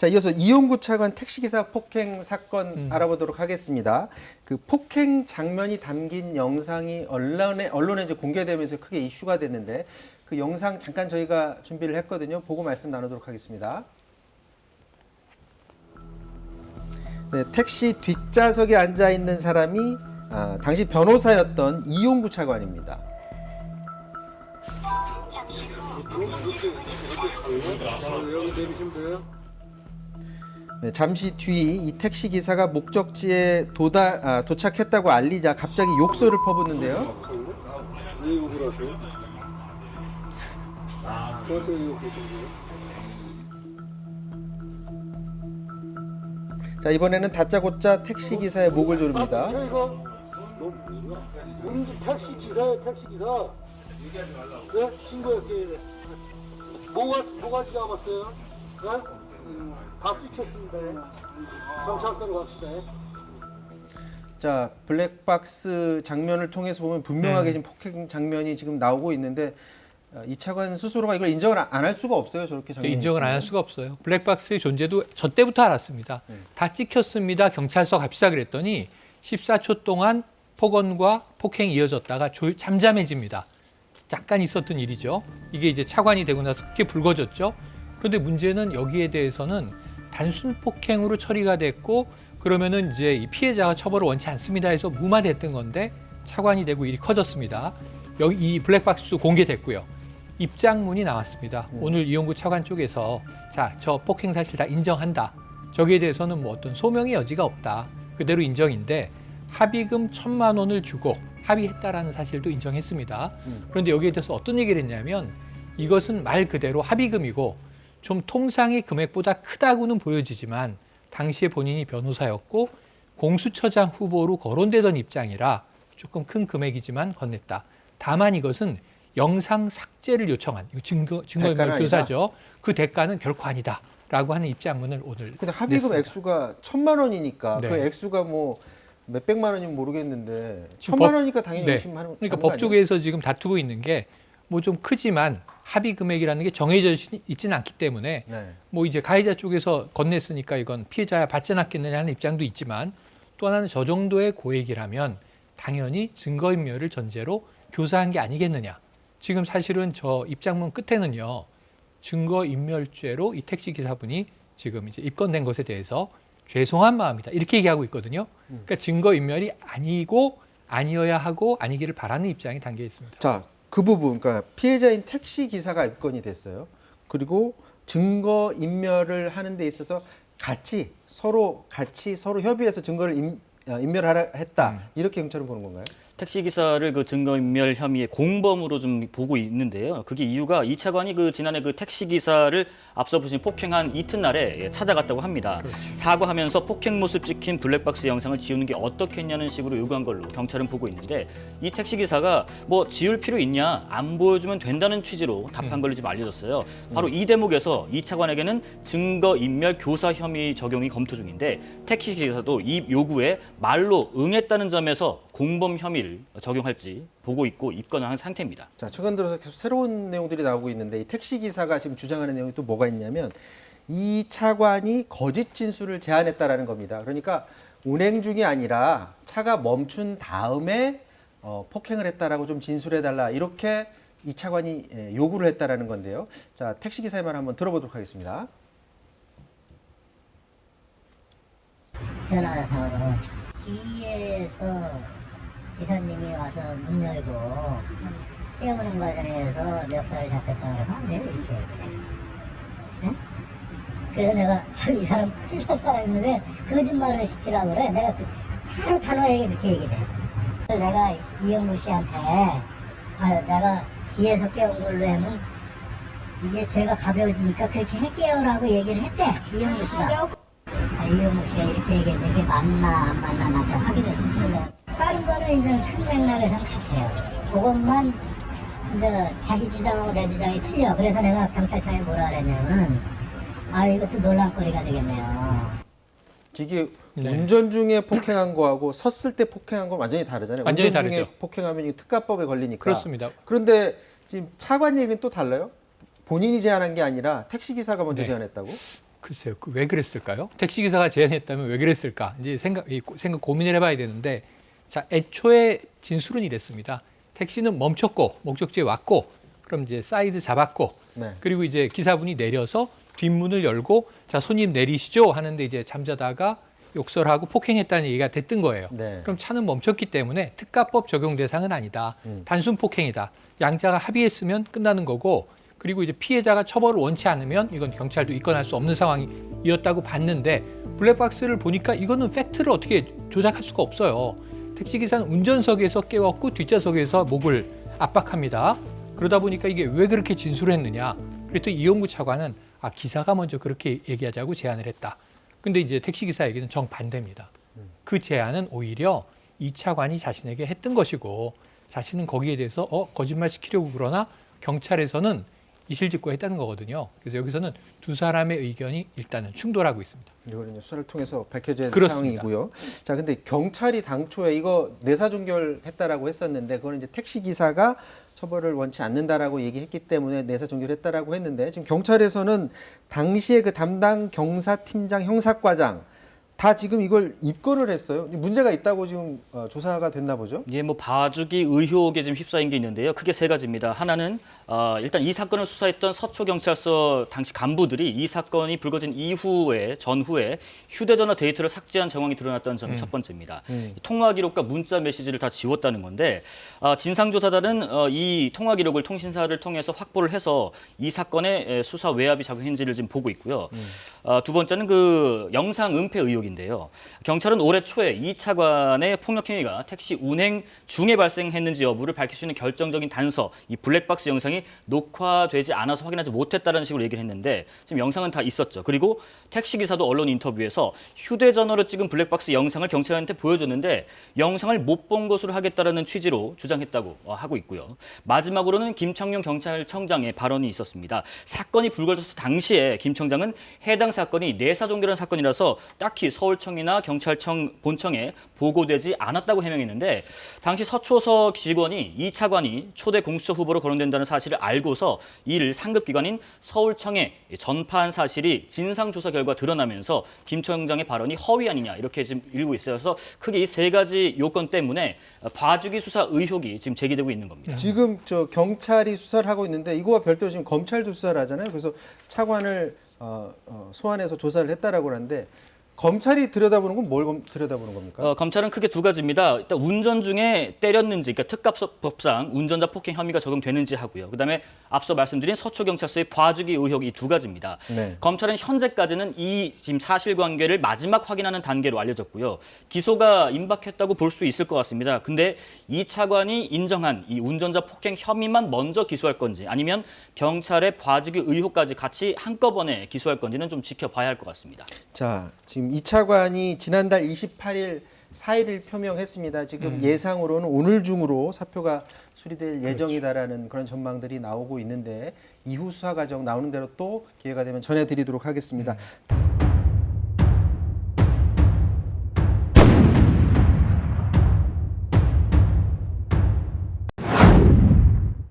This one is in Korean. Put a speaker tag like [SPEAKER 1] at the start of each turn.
[SPEAKER 1] 자, 이어서 이용구 차관 택시기사 폭행 사건
[SPEAKER 2] 음.
[SPEAKER 1] 알아보도록 하겠습니다. 그 폭행 장면이 담긴 영상이 언론에 언론에 이제 공개되면서 크게 이슈가 됐는데 그 영상 잠깐 저희가 준비를 했거든요. 보고 말씀 나누도록 하겠습니다. 네, 택시 뒷좌석에 앉아 있는 사람이 아, 당시 변호사였던 이용구 차관입니다.
[SPEAKER 3] 여기 내리시면 돼요.
[SPEAKER 1] 네, 잠시 뒤 이 택시 기사가 목적지에 도다, 아, 도착했다고 알리자 갑자기 욕설을 퍼붓는데요. 자 이번에는 다짜고짜 택시 기사의 목을 조릅니다.
[SPEAKER 3] 너 운전 택시 기사예요, 택시 기사. 네? 신고했어요. 뭐가 뭐가 잡았어요? 네? 음, 다 찍혔습니다. 경찰서로 갑시다.
[SPEAKER 1] 자 블랙박스 장면을 통해서 보면 분명하게 지금 폭행 장면이 지금 나오고 있는데 어, 이 차관 스스로가 이걸 인정을 안 할 수가 없어요. 저렇게 장면이
[SPEAKER 2] 인정을 안 할. 수가 없어요. 블랙박스의 존재도 저 때부터 알았습니다.
[SPEAKER 1] 네.
[SPEAKER 2] 다 찍혔습니다. 경찰서 갑시다 그랬더니 14초 동안 폭언과 폭행이 이어졌다가 조- 잠잠해집니다. 잠깐 있었던 일이죠. 이게 이제 차관이 되고 나서 크게 불거졌죠. 그런데 문제는 여기에 대해서는 단순 폭행으로 처리가 됐고 그러면은 이제 이 피해자가 처벌을 원치 않습니다 해서 무마됐던 건데 차관이 되고 일이 커졌습니다. 여기 이 블랙박스도 공개됐고요. 입장문이 나왔습니다.
[SPEAKER 1] 음.
[SPEAKER 2] 오늘 이용구 차관 쪽에서 자, 저 폭행 사실 다 인정한다. 저기에 대해서는 뭐 어떤 소명의 여지가 없다. 그대로 인정인데 합의금 천만 원을 주고 합의했다라는 사실도 인정했습니다.
[SPEAKER 1] 음.
[SPEAKER 2] 그런데 여기에 대해서 어떤 얘기를 했냐면 이것은 말 그대로 합의금이고 좀 통상의 금액보다 크다고는 보여지지만 당시에 본인이 변호사였고 공수처장 후보로 거론되던 입장이라 조금 큰 금액이지만 건넸다. 다만 이것은 영상 삭제를 요청한 증거 증거인멸. 교사죠. 그 대가는 결코 아니다라고 하는 입장문을 오늘
[SPEAKER 1] 근데 합의금
[SPEAKER 2] 냈습니다.
[SPEAKER 1] 액수가 천만 원이니까
[SPEAKER 2] 네.
[SPEAKER 1] 그 액수가 뭐 몇백만 원이면 모르겠는데
[SPEAKER 2] 지금
[SPEAKER 1] 천만
[SPEAKER 2] 법-
[SPEAKER 1] 원이니까 당연히
[SPEAKER 2] 네.
[SPEAKER 1] 의심하는
[SPEAKER 2] 그러니까
[SPEAKER 1] 하는 거 아니에요?
[SPEAKER 2] 법조계에서 지금 다투고 있는 게 뭐 좀 크지만 합의 금액이라는 게 정해져 있- 있지는 않기 때문에
[SPEAKER 1] 네.
[SPEAKER 2] 뭐 이제 가해자 쪽에서 건넸으니까 이건 피해자야 받지 않겠느냐 하는 입장도 있지만 또 하나는 저 정도의 고액이라면 당연히 증거인멸을 전제로 교사한 게 아니겠느냐. 지금 사실은 저 입장문 끝에는요 증거인멸죄로 이 택시 기사분이 지금 이제 입건된 것에 대해서 죄송한 마음이다 이렇게 얘기하고 있거든요. 그러니까 증거인멸이 아니고 아니어야 하고 아니기를 바라는 입장이 담겨 있습니다.
[SPEAKER 1] 자, 그 부분, 그러니까 피해자인 택시 기사가 입건이 됐어요. 그리고 증거 인멸을 하는 데 있어서 같이 서로 같이 서로 협의해서 증거를 인, 어, 인멸하라 했다.
[SPEAKER 2] 음.
[SPEAKER 1] 이렇게 경찰은 보는 건가요?
[SPEAKER 4] 택시 기사를 그 증거인멸 혐의의 공범으로 좀 보고 있는데요. 그게 이유가 이 차관이 그 지난해 그 택시 기사를 앞서 보신 폭행한 이튿날에 예, 찾아갔다고 합니다. 사과하면서 폭행 모습 찍힌 블랙박스 영상을 지우는 게 어떻겠냐는 식으로 요구한 걸로 경찰은 보고 있는데 이 택시 기사가 뭐 지울 필요 있냐 안 보여주면 된다는 취지로 답한 걸로 지금 알려졌어요. 바로 이 대목에서 이 차관에게는 증거인멸 교사 혐의 적용이 검토 중인데 택시 기사도 이 요구에 말로 응했다는 점에서 공범 혐의를 적용할지 보고 있고 입건을 한 상태입니다.
[SPEAKER 1] 자, 최근 들어서 계속 새로운 내용들이 나오고 있는데 이 택시 기사가 지금 주장하는 내용이 또 뭐가 있냐면 이 차관이 거짓 진술을 제안했다라는 겁니다. 그러니까 운행 중이 아니라 차가 멈춘 다음에 어, 폭행을 했다라고 좀 진술해 달라 이렇게 이 차관이 예, 요구를 했다라는 건데요. 자, 택시 기사의 말 한번 들어보도록 하겠습니다.
[SPEAKER 5] 전화상으로 뒤에서 기사님이 와서 문 열고 깨우는 과정에서 멱살을 잡혔다 그래서 아, 내가 이렇게? 그래서 내가 아, 이 사람 큰일 날 사람인데 거짓말을 시키라고 그래 내가 그 바로 단호하게 그렇게 얘기를 해 내가 이영구 씨한테 아, 내가 뒤에서 깨운 걸로 하면 이게 죄가 가벼워지니까 그렇게 할게요 라고 얘기를 했대 이영구 씨가 아, 이영욱 씨가 이렇게 얘기했는데 이게 맞나 안 맞나 나한테 확인을 시키는 거야. 다른 거는 이제 청맥락에서는 같아요. 그것만 이제 자기 주장하고 내 주장이 틀려. 그래서 내가 경찰청에 뭐라 그랬냐면 아 이것도 논란거리가 되겠네요.
[SPEAKER 1] 이게
[SPEAKER 2] 네.
[SPEAKER 1] 운전 중에 폭행한 거하고 섰을 때 폭행한 건 완전히 다르잖아요.
[SPEAKER 2] 완전히
[SPEAKER 1] 운전 중에
[SPEAKER 2] 다르죠.
[SPEAKER 1] 폭행하면 이게 특가법에 걸리니까.
[SPEAKER 2] 그렇습니다.
[SPEAKER 1] 그런데 지금 차관 얘기는 또 달라요? 본인이 제안한 게 아니라 택시 기사가 먼저
[SPEAKER 2] 네.
[SPEAKER 1] 제안했다고?
[SPEAKER 2] 글쎄요, 그 왜 그랬을까요? 택시 기사가 제안했다면 왜 그랬을까? 이제 생각 이 고- 생각 고민을 해봐야 되는데, 자 애초에 진술은 이랬습니다. 택시는 멈췄고 목적지에 왔고, 그럼 이제 사이드 잡았고,
[SPEAKER 1] 네.
[SPEAKER 2] 그리고 이제 기사분이 내려서 뒷문을 열고 자 손님 내리시죠 하는데 이제 잠자다가 욕설하고 폭행했다는 얘기가 됐던 거예요.
[SPEAKER 1] 네.
[SPEAKER 2] 그럼 차는 멈췄기 때문에 특가법 적용 대상은 아니다.
[SPEAKER 1] 음.
[SPEAKER 2] 단순 폭행이다. 양자가 합의했으면 끝나는 거고 그리고 이제 피해자가 처벌을 원치 않으면 이건 경찰도 입건할 수 없는 상황이었다고 봤는데 블랙박스를 보니까 이거는 팩트를 어떻게 조작할 수가 없어요. 택시기사는 운전석에서 깨웠고 뒷좌석에서 목을 압박합니다. 그러다 보니까 이게 왜 그렇게 진술을 했느냐. 그랬더니 이용구 차관은 아 기사가 먼저 그렇게 얘기하자고 제안을 했다. 근데 이제 택시기사 얘기는 정반대입니다. 그 제안은 오히려 이 차관이 자신에게 했던 것이고 자신은 거기에 대해서 어 거짓말 시키려고 그러나 경찰에서는 이실직고 했다는 거거든요. 그래서 여기서는 두 사람의 의견이 일단은 충돌하고 있습니다.
[SPEAKER 1] 이거는 수사를 통해서
[SPEAKER 2] 그렇습니다.
[SPEAKER 1] 상황이고요. 자, 근데 경찰이 당초에 이거 내사 종결했다라고 했었는데 그거는 이제 택시 기사가 처벌을 원치 않는다라고 얘기했기 때문에 내사 종결했다라고 했는데 지금 경찰에서는 당시에 그 담당 경사팀장 형사과장 다 지금 이걸 입건을 했어요. 문제가 있다고 지금 어, 조사가 됐나 보죠?
[SPEAKER 4] 예, 뭐 봐주기 의혹에 지금 휩싸인 게 있는데요. 크게 세 가지입니다. 하나는 어, 일단 이 사건을 수사했던 서초 경찰서 당시 간부들이 이 사건이 불거진 이후에 전후에 휴대전화 데이터를 삭제한 정황이 드러났다는 점이 첫 번째입니다.
[SPEAKER 1] 음.
[SPEAKER 4] 이 통화 기록과 문자 메시지를 다 지웠다는 건데 아, 진상조사단은 어, 이 통화 기록을 통신사를 통해서 확보를 해서 이 사건의 에, 수사 외압이 작용했는지를 지금 보고 있고요. 아, 두 번째는 그 영상 은폐 의혹 인데요. 경찰은 올해 초에 이 차관의 폭력 행위가 택시 운행 중에 발생했는지 여부를 밝힐 수 있는 결정적인 단서, 이 블랙박스 영상이 녹화되지 않아서 확인하지 못했다는 식으로 얘기를 했는데 지금 영상은 다 있었죠. 그리고 택시 기사도 언론 인터뷰에서 휴대전화로 찍은 블랙박스 영상을 경찰한테 보여줬는데 영상을 못 본 것으로 하겠다라는 취지로 주장했다고 어, 하고 있고요. 마지막으로는 김창룡 경찰청장의 발언이 있었습니다. 사건이 불거졌을 당시에 김 청장은 해당 사건이 내사 종결한 사건이라서 딱히 서울청이나 경찰청 본청에 보고되지 않았다고 해명했는데 당시 서초서 직원이 이 차관이 초대 공수처 후보로 거론된다는 사실을 알고서 이를 상급 기관인 서울청에 전파한 사실이 진상조사 결과 드러나면서 김 청장의 발언이 허위 아니냐 이렇게 지금 일고 있어요. 그래서 크게 이 세 가지 요건 때문에 봐주기 수사 의혹이 지금 제기되고 있는 겁니다.
[SPEAKER 1] 지금 저 경찰이 수사를 하고 있는데 이거와 별도로 지금 검찰도 수사를 하잖아요. 그래서 차관을 어, 어, 소환해서 조사를 했다라고 하는데 검찰이 들여다보는 건 뭘 들여다보는 겁니까?
[SPEAKER 4] 어, 검찰은 크게 두 가지입니다. 일단 운전 중에 때렸는지, 그러니까 특가법상 운전자 폭행 혐의가 적용되는지 하고요. 그다음에 앞서 말씀드린 서초경찰서의 봐주기 의혹 이 두 가지입니다.
[SPEAKER 1] 네.
[SPEAKER 4] 검찰은 현재까지는 이 지금 사실관계를 마지막 확인하는 단계로 알려졌고요. 기소가 임박했다고 볼 수 있을 것 같습니다. 근데 이 차관이 인정한 이 운전자 폭행 혐의만 먼저 기소할 건지 아니면 경찰의 봐주기 의혹까지 같이 한꺼번에 기소할 건지는 좀 지켜봐야 할 것 같습니다.
[SPEAKER 1] 자, 지금 이 차관이 지난달 28일 사의를 표명했습니다. 지금 예상으로는 오늘 중으로 사표가 수리될 예정이다라는 그런 전망들이 나오고 있는데 이후 수사 과정 나오는 대로 또 기회가 되면 전해드리도록 하겠습니다.